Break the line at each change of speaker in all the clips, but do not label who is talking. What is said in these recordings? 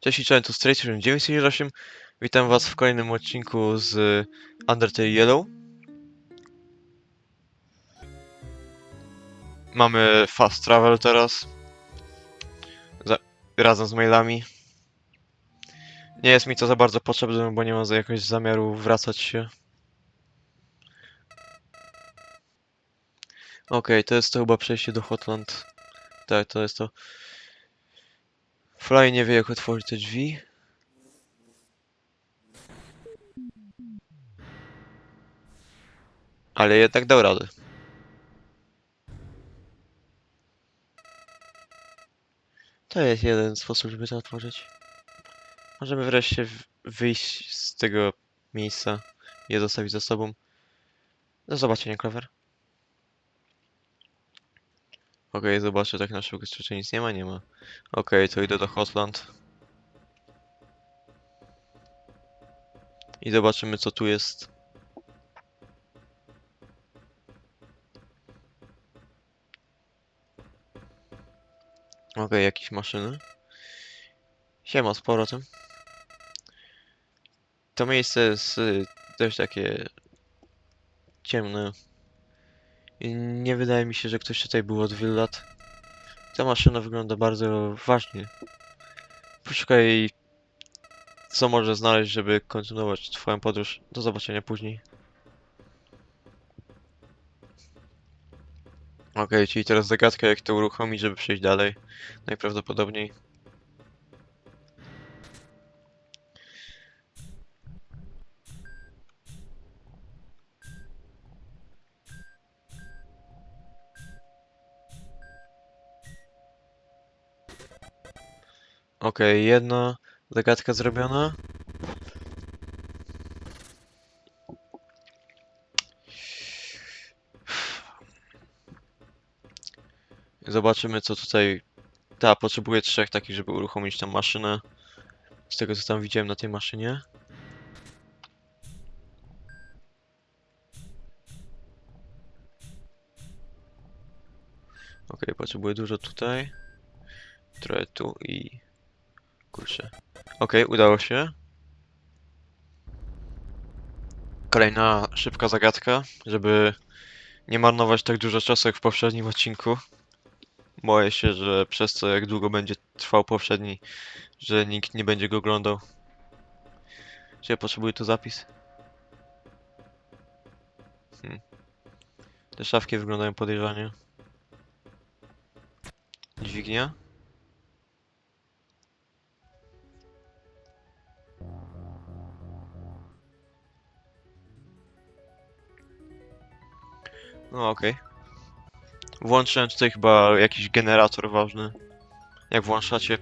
Cześć i cześć, tu Straight 908. Witam was w kolejnym odcinku z Undertale Yellow. Mamy fast travel teraz. Za, razem z mailami. Nie jest mi to za bardzo potrzebne, bo nie mam jakoś zamiaru wracać się. Okej, to jest to chyba przejście do Hotland. Tak, to jest to. Fly nie wie jak otworzyć te drzwi. Ale jednak dał radę. To jest jeden sposób, żeby to otworzyć. Możemy wreszcie wyjść z tego miejsca i je zostawić za sobą. Do zobaczenia, Clover. Okej, zobaczę tak na szybko, czy nic nie ma, nie ma. Okej, to idę do Hotland. I zobaczymy co tu jest. Okej, jakieś maszyny. Siema z powrotem. To miejsce jest y, dość takie ciemne. I nie wydaje mi się, że ktoś tutaj był od wielu lat. Ta maszyna wygląda bardzo ważnie. Poszukaj co może znaleźć, żeby kontynuować twoją podróż. Do zobaczenia później. Okej, czyli teraz zagadka jak to uruchomić, żeby przejść dalej. Najprawdopodobniej. Okej, jedna zagadka zrobiona. Zobaczymy co tutaj... Ta, potrzebuję trzech takich, żeby uruchomić tą maszynę. Z tego co tam widziałem na tej maszynie. Okej, potrzebuję dużo tutaj. Trochę tu i... Kurczę. Okej, udało się. Kolejna szybka zagadka, żeby nie marnować tak dużo czasu jak w poprzednim odcinku. Boję się, że przez to jak długo będzie trwał poprzedni, że nikt nie będzie go oglądał. Czy ja potrzebuję tu zapis? Hmm. Te szafki wyglądają podejrzanie. Dźwignia? No okej. Włączyłem tutaj chyba jakiś generator ważny. Jak włączacie.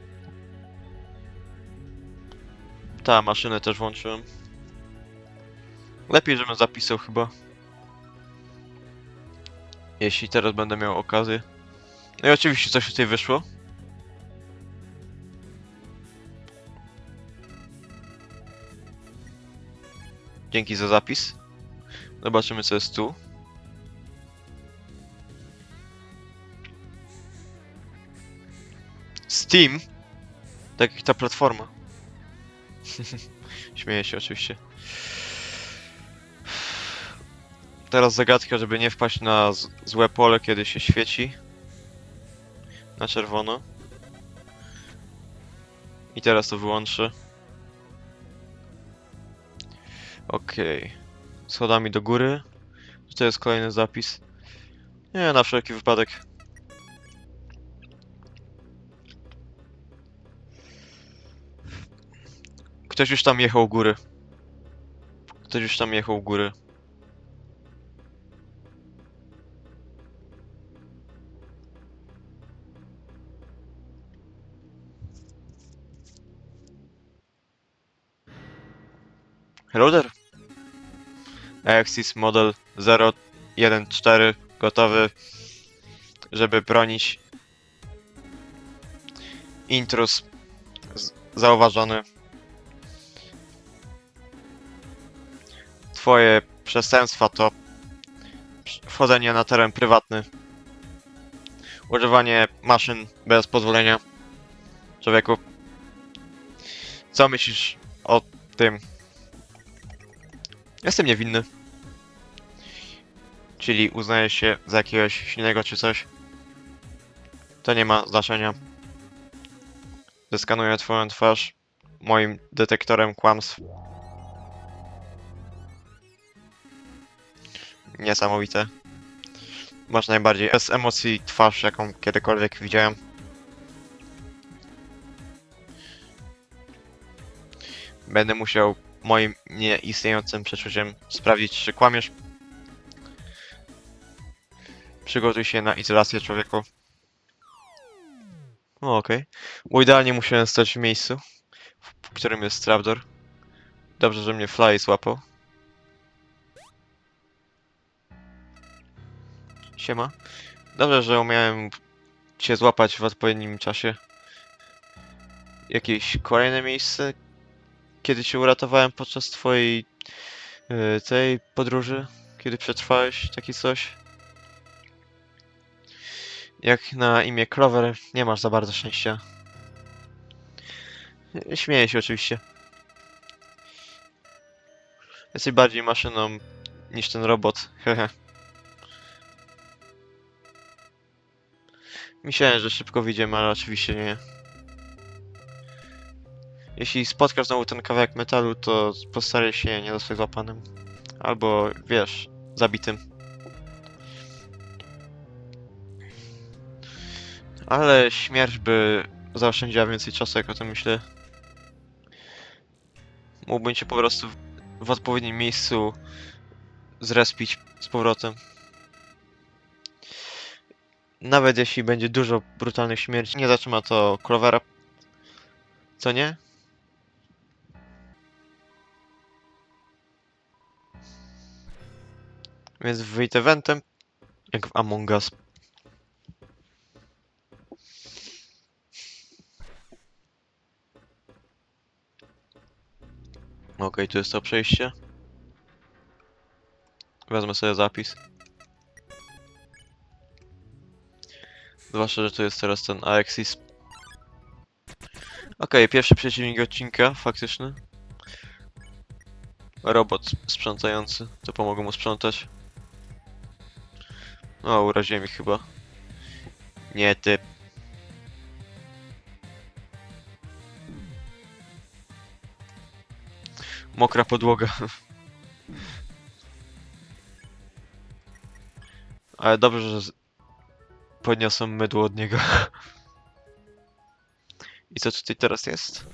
Ta, maszynę też włączyłem. Lepiej, żebym zapisał chyba. Jeśli teraz będę miał okazję. No i oczywiście coś tutaj wyszło. Dzięki za zapis. Zobaczymy co jest tu. Steam? Tak jak ta platforma. Śmieję się oczywiście. Teraz zagadka, żeby nie wpaść na złe pole, kiedy się świeci. Na czerwono. I teraz to wyłączę. Okej. Schodami do góry. To jest kolejny zapis. Nie, na wszelki wypadek. Ktoś już tam jechał góry. Ktoś już tam jechał góry. There. Axis Model 014 gotowy, żeby bronić. Intrus zauważony. Twoje przestępstwa to wchodzenie na teren prywatny, używanie maszyn bez pozwolenia człowieku, Co myślisz o tym? Jestem niewinny. Czyli uznajesz się za jakiegoś silnego czy coś? To nie ma znaczenia. Zeskanuję twoją twarz moim detektorem kłamstw. Niesamowite. Masz najbardziej bez emocji twarz, jaką kiedykolwiek widziałem. Będę musiał moim nieistniejącym przeczuciem sprawdzić, czy kłamiesz. Przygotuj się na izolację człowieku. O, okej. Bo idealnie musiałem stać w miejscu, w którym jest Trapdoor. Dobrze, że mnie Fly złapał. Siema. Dobrze, że umiałem cię złapać w odpowiednim czasie. Jakieś kolejne miejsce, kiedy cię uratowałem podczas twojej yy, tej podróży, kiedy przetrwałeś takie coś. Jak na imię Clover, nie masz za bardzo szczęścia. Śmieję się oczywiście. Jesteś bardziej maszyną niż ten robot, hehe. Myślałem, że szybko wyjdziemy, ale oczywiście nie. Jeśli spotkasz znowu ten kawałek metalu, to postaraj się nie zostać złapanym. Albo, wiesz, zabitym. Ale śmierć by zaoszczędziła więcej czasu, jak o tym myślę. Mógłbym cię po prostu w odpowiednim miejscu zrespić z powrotem. Nawet jeśli będzie dużo brutalnych śmierci, nie zatrzyma to Clovera. Co nie? Więc wyjdę eventem, jak w Among Us. Okej, tu jest to przejście. Wezmę sobie zapis. Zwłaszcza, że to jest teraz ten Alexis. Okej, pierwszy przeciwnik odcinka, faktyczny. Robot sprzątający, to pomogę mu sprzątać. O, uraziłem ich chyba. Nie, ty. Mokra podłoga. Ale dobrze, że podniosłem mydło od niego. I co tutaj teraz jest?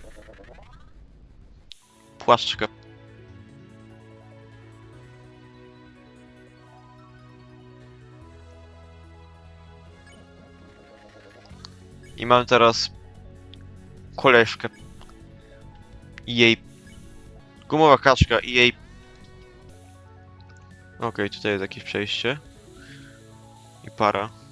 Płaszczka. I mam teraz koleżkę. I jej gumowa kaczka i jej... Okej, tutaj jest jakieś przejście. I para.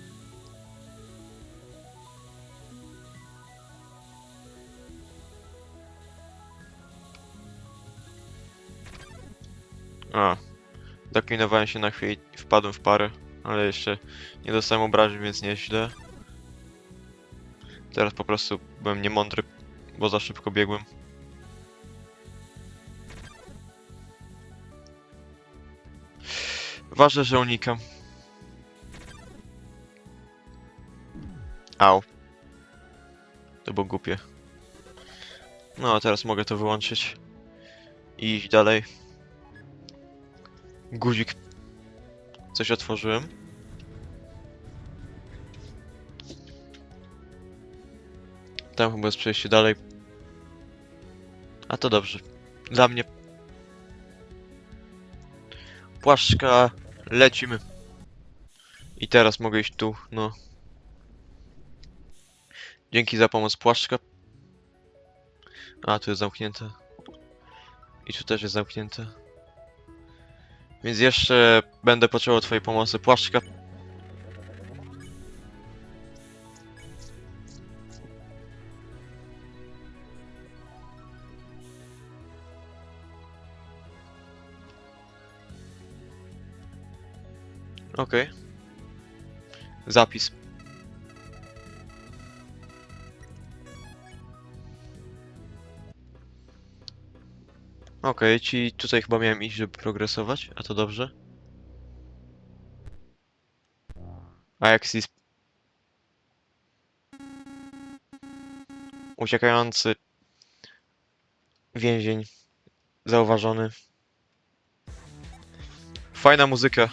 A. Zaklinowałem się na chwilę i wpadłem w parę, ale jeszcze nie dostałem obrażeń, więc nieźle. Teraz po prostu byłem niemądry, bo za szybko biegłem. Ważne, że unikam. Au. To było głupie. No, a teraz mogę to wyłączyć. I iść dalej. Guzik. Coś otworzyłem. Tam chyba jest przejście dalej. A to dobrze. Dla mnie. Płaszczka. Lecimy. I teraz mogę iść tu, no. Dzięki za pomoc płaszczka. A, tu jest zamknięte. I tu też jest zamknięte. Więc jeszcze będę potrzebował twojej pomocy płaszczka. Okej. Zapis. Okej, czyli tutaj chyba miałem iść, żeby progresować, a to dobrze. Alexis. Uciekający więzień. Zauważony. Fajna muzyka.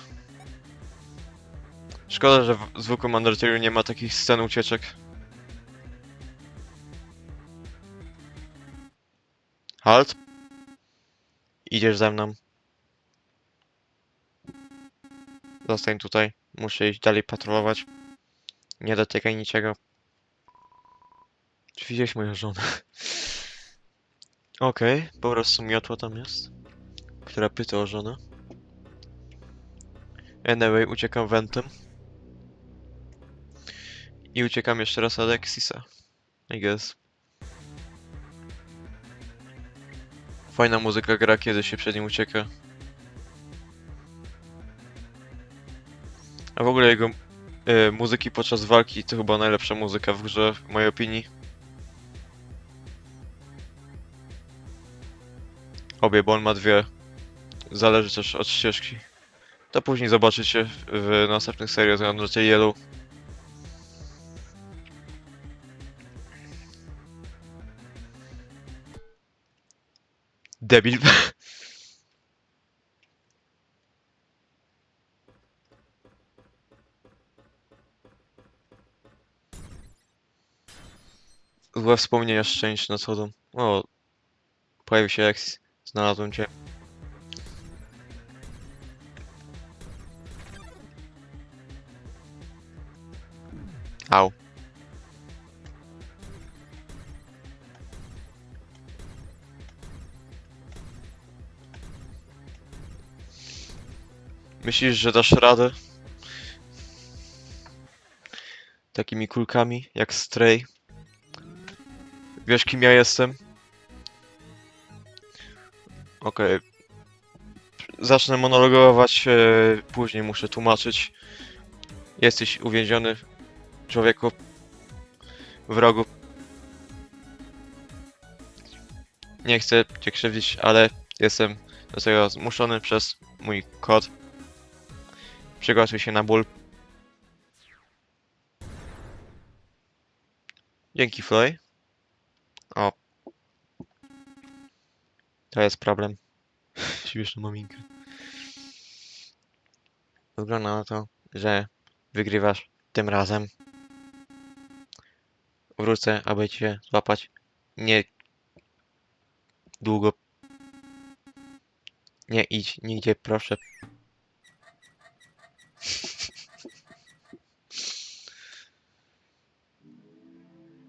Szkoda, że w zwykłym Undertale nie ma takich scen ucieczek. Halt. Idziesz ze mną. Zostań tutaj. Muszę iść dalej patrolować. Nie dotykaj niczego. Czy widziałeś moją żonę? Okej, po prostu miotła tam jest. Która pyta o żonę. Anyway, uciekam wentem. I uciekam jeszcze raz od Alexisa. I guess. Fajna muzyka gra, kiedy się przed nim ucieka. A w ogóle jego e, muzyki podczas walki to chyba najlepsza muzyka w grze, w mojej opinii. Obie, bo on ma dwie. Zależy też od ścieżki. To później zobaczycie w, następnych seriach Undertale Yellow. Debil. Złe wspomnienia szczęść nadchodzą. O, pojawił się X. Znalazłem cię. Au. Myślisz, że dasz radę? Takimi kulkami, jak Stray. Wiesz, kim ja jestem? Okej. Zacznę monologować, e, później muszę tłumaczyć. Jesteś uwięziony, człowieku. Wrogu. Nie chcę cię krzywdzić, ale jestem do tego zmuszony przez mój kod. Przygotuj się na ból. Dzięki, Floy. O. To jest problem. Śmieszna maminka. Wygląda na to, że wygrywasz tym razem. Wrócę, aby cię złapać. Nie. Długo. Nie idź nigdzie, proszę.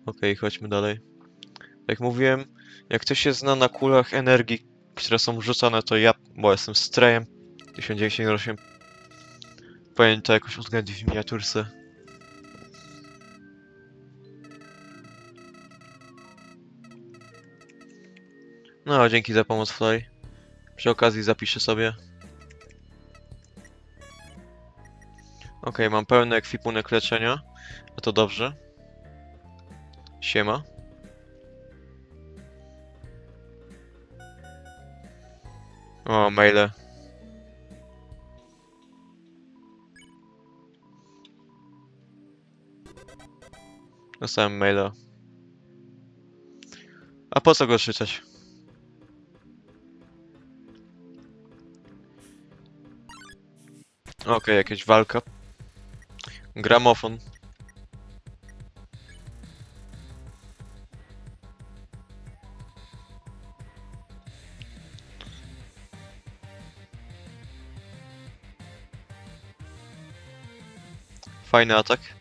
Okej, chodźmy dalej. Jak mówiłem, jak ktoś się zna na kulach energii, które są rzucane, to ja, bo jestem Strejem 1908. Powinien to jakoś uwzględnić w miniaturce. No, dzięki za pomoc, Fly. Przy okazji zapiszę sobie. Okej, mam pełny ekwipunek leczenia. A to dobrze. Siema. O, maile. Dostałem maila. A po co go czytać? Okej, jakaś walka. Gramofon. Fajny atak.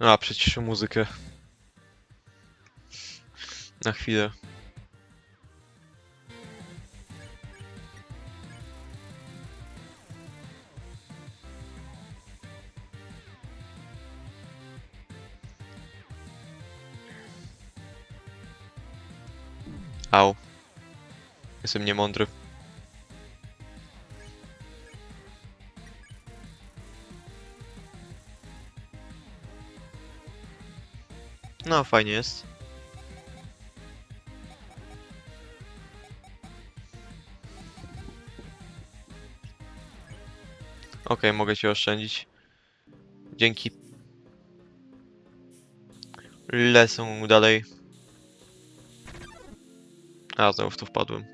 A, przyciszę muzykę. Na chwilę. Au. Jestem niemądry. No, fajnie jest. Okej, mogę cię oszczędzić. Dzięki. Lecę dalej. A, znowu w to wpadłem.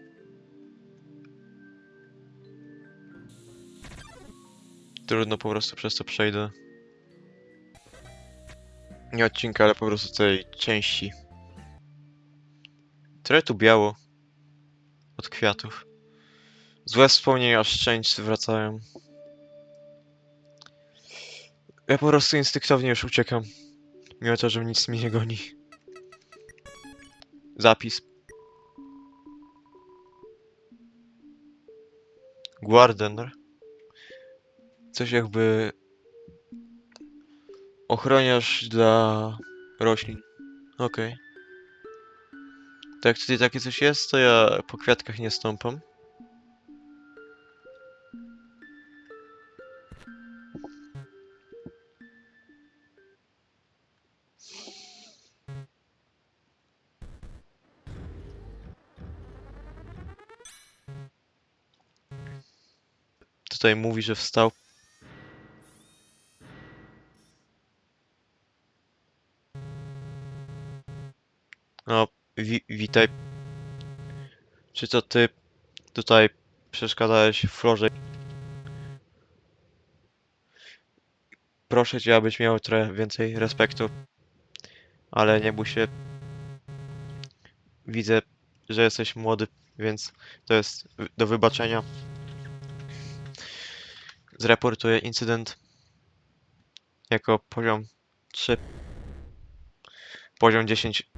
Trudno, po prostu przez to przejdę. Nie odcinka, ale po prostu tej części. Trochę tu biało. Od kwiatów. Złe wspomnienia szczęść wracają. Ja po prostu instynktownie już uciekam. Mimo to, że nic mnie nie goni. Zapis. Guardener. Coś jakby... Ochroniarz dla roślin. Okej. To jak tutaj takie coś jest, to ja po kwiatkach nie stąpam. Tutaj mówi, że wstał. Wi witaj. Czy to ty tutaj przeszkadzałeś Florze? Proszę cię, abyś miał trochę więcej respektu. Ale nie bój się. Widzę, że jesteś młody, więc to jest do wybaczenia. Zreportuję incydent jako poziom 3. Poziom 10.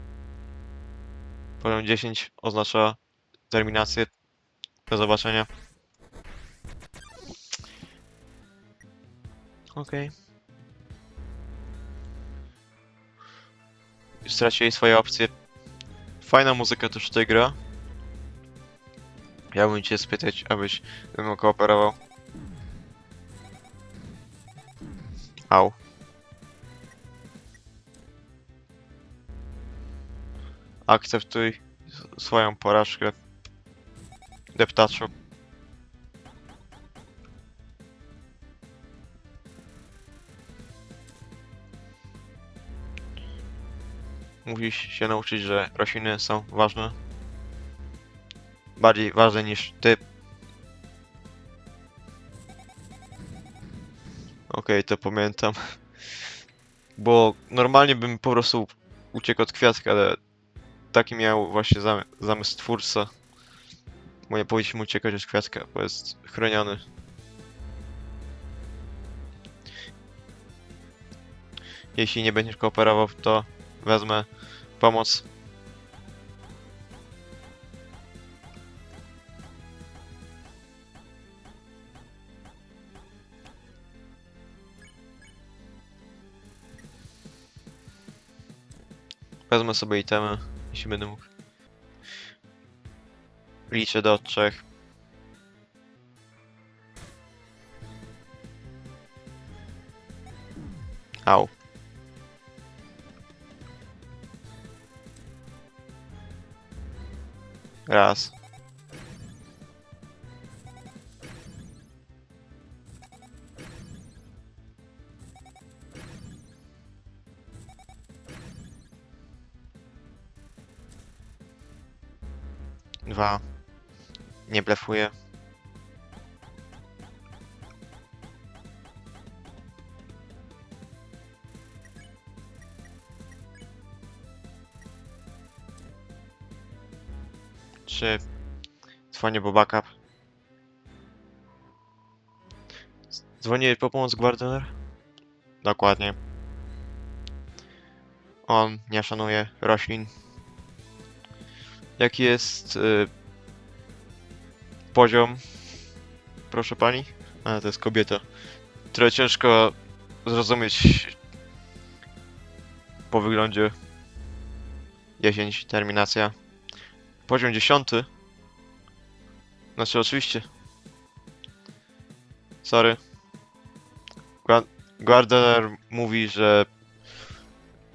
Poziom 10 oznacza terminację. Do zobaczenia. Okej. Już Straciłeś swoje opcje. Fajna muzyka też tutaj gra. Ja bym cię spytać, abyś ze mną kooperował. Au. Akceptuj swoją porażkę. Deptaczu. Musisz się nauczyć, że rośliny są ważne. Bardziej ważne niż ty. Okej, to pamiętam. Bo normalnie bym po prostu uciekł od kwiatka, ale taki miał właśnie zam zamysł twórca. Nie powinniśmy uciekać od kwiatka, bo jest chroniony. Jeśli nie będziesz kooperował, to wezmę pomoc. Wezmę sobie itemy, jeśli będę mógł. Liczę do trzech. Au. Raz. Nie blefuję. Trzy. Dzwonię po backup. Dzwonię po pomoc Guardianer? Dokładnie. On nie szanuje roślin. Jaki jest y, poziom? Proszę pani? A, to jest kobieta. Trochę ciężko zrozumieć po wyglądzie. 10, terminacja. Poziom 10. Znaczy, oczywiście. Sorry. Gua- mówi, że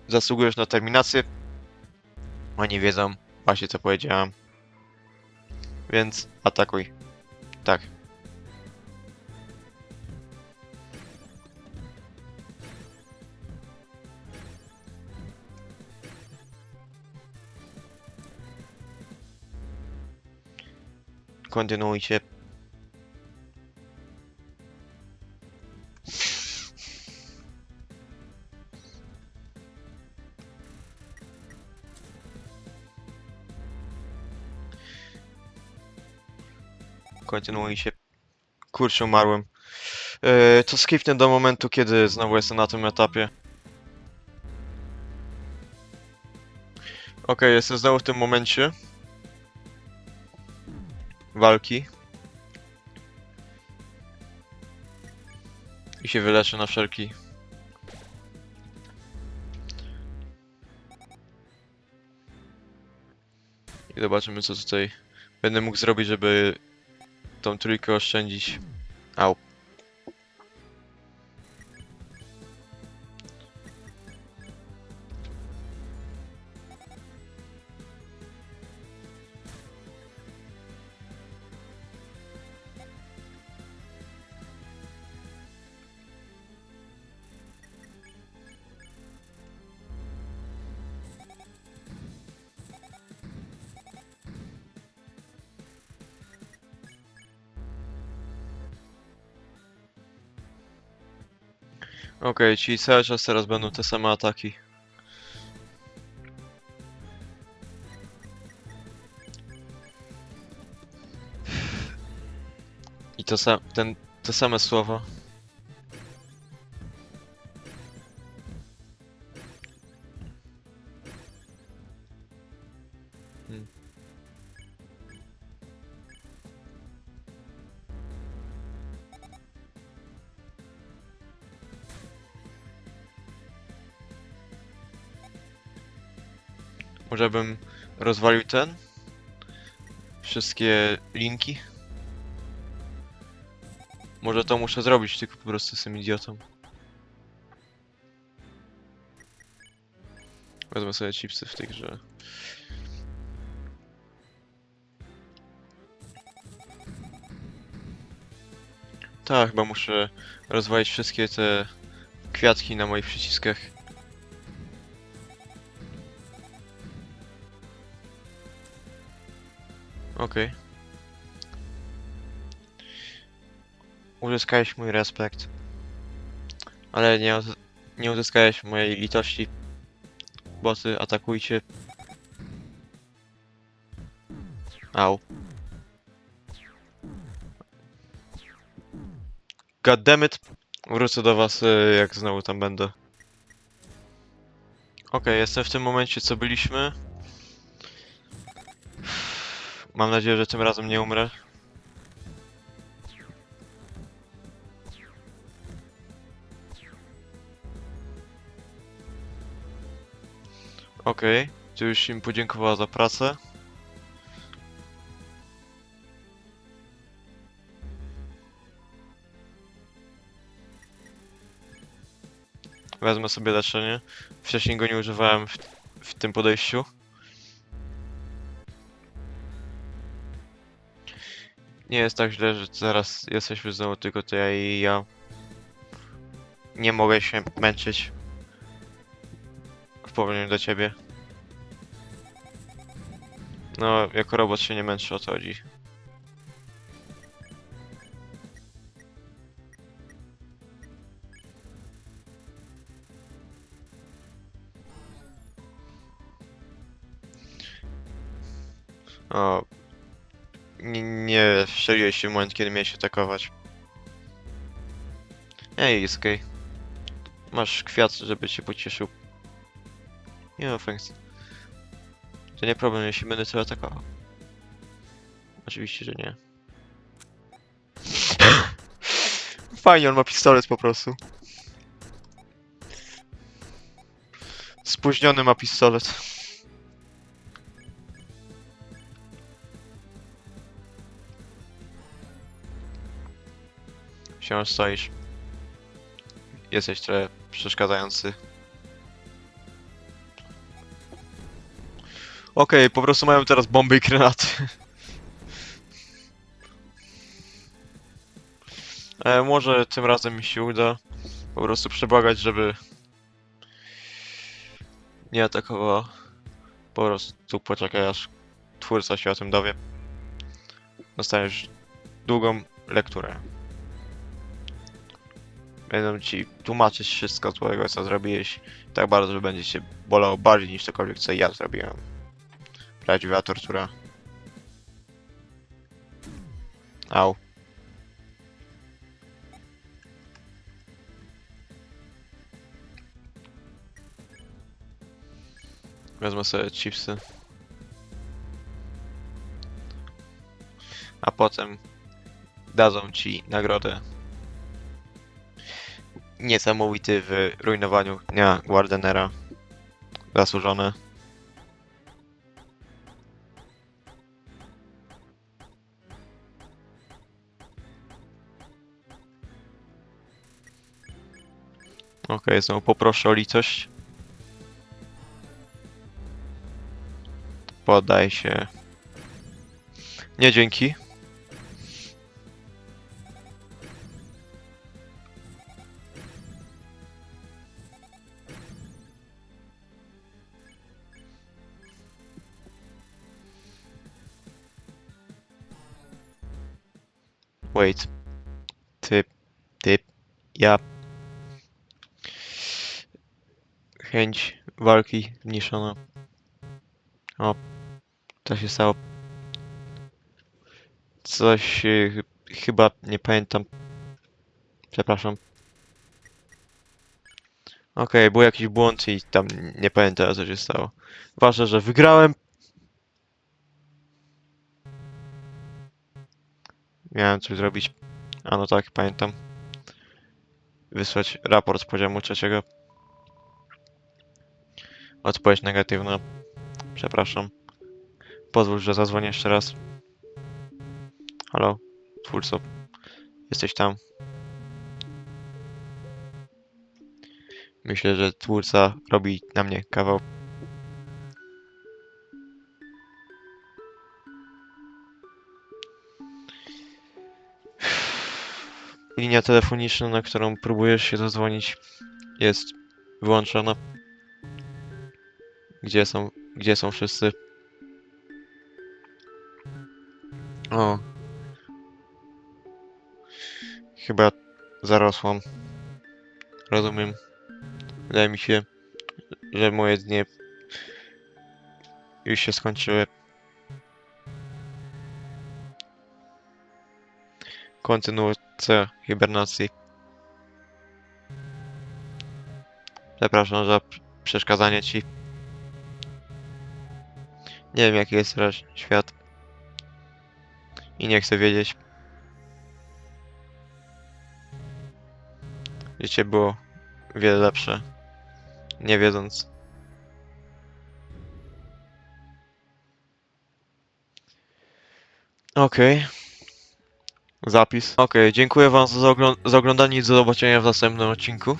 zasługujesz na terminację. Oni wiedzą właśnie co powiedziałam. Więc atakuj. Tak. Kontynuujcie. Kontynuujcie. Kurczę, umarłem. Yy, to skipnę do momentu, kiedy znowu jestem na tym etapie. Okej, jestem znowu w tym momencie. Walki. I się wyleczę na wszelki. I zobaczymy co tutaj będę mógł zrobić, żeby tą trójkę oszczędzić. Au. Okej, czyli cały czas teraz będą te same ataki. I to sam, ten, te same słowa. Może bym rozwalił ten? Wszystkie linki? Może to muszę zrobić, tylko po prostu jestem idiotą. Wezmę sobie chipsy w tej grze. Tak, chyba muszę rozwalić wszystkie te kwiatki na moich przyciskach. Okej. Uzyskałeś mój respekt. Ale nie, nie uzyskałeś mojej litości. Boty, atakujcie. Au. Goddammit. Wrócę do was, y, jak znowu tam będę. Okej, jestem w tym momencie, co byliśmy. Mam nadzieję, że tym razem nie umrę. Okej, tu już im podziękowała za pracę. Wezmę sobie leczenie. Wcześniej go nie używałem w, w tym podejściu. Nie jest tak źle, że teraz jesteśmy znowu tylko to ja i ja. Nie mogę się męczyć. W porównaniu do ciebie. No, jako robot się nie męczy, o to chodzi. O, nie, nie strzeliłeś się w moment, kiedy miałeś atakować. Ej, jest. Masz kwiat, żeby cię pocieszył. Nie thanks. To nie problem, jeśli będę cię atakował. Oczywiście, że nie. Fajnie, on ma pistolet po prostu. Spóźniony ma pistolet. Wciąż stoisz. Jesteś trochę przeszkadzający. Okej, po prostu mają teraz bomby i granaty. E, może tym razem mi się uda po prostu przebłagać, żeby nie atakowała. Po prostu poczekaj aż twórca się o tym dowie. Dostaniesz długą lekturę. Będą ci tłumaczyć wszystko złego, co zrobiłeś. Tak bardzo, że będzie cię bolało bardziej niż cokolwiek, co ja zrobiłem. Prawdziwa tortura. Au. Wezmę sobie chipsy. A potem dadzą ci nagrodę. Niesamowity w rujnowaniu dnia Wardenera. Zasłużone. Okej, znowu poproszę o litość. Podaj się. Nie dzięki. Wait. Ty, ty, ja. Chęć walki zmniejszona. O, co się stało? Coś y, ch- chyba nie pamiętam. Przepraszam. Okej, był jakiś błąd i tam nie pamiętam co się stało. Ważne, że wygrałem. Miałem coś zrobić. A no tak, pamiętam. Wysłać raport z poziomu trzeciego. Odpowiedź negatywna. Przepraszam. Pozwól, że zadzwonię jeszcze raz. Halo, twórco. Jesteś tam. Myślę, że twórca robi na mnie kawał. Linia telefoniczna, na którą próbujesz się zadzwonić, jest wyłączona. Gdzie są, gdzie są wszyscy? O. Chyba zarosłam. Rozumiem. Wydaje mi się, że moje dnie już się skończyły. Kontynuacja hibernacji. Przepraszam za przeszkadzanie ci. Nie wiem jaki jest teraz świat. I nie chcę wiedzieć. Życie było wiele lepsze. Nie wiedząc. Okej. Zapis. Okej, dziękuję wam za, oglą- za oglądanie i do zobaczenia w następnym odcinku.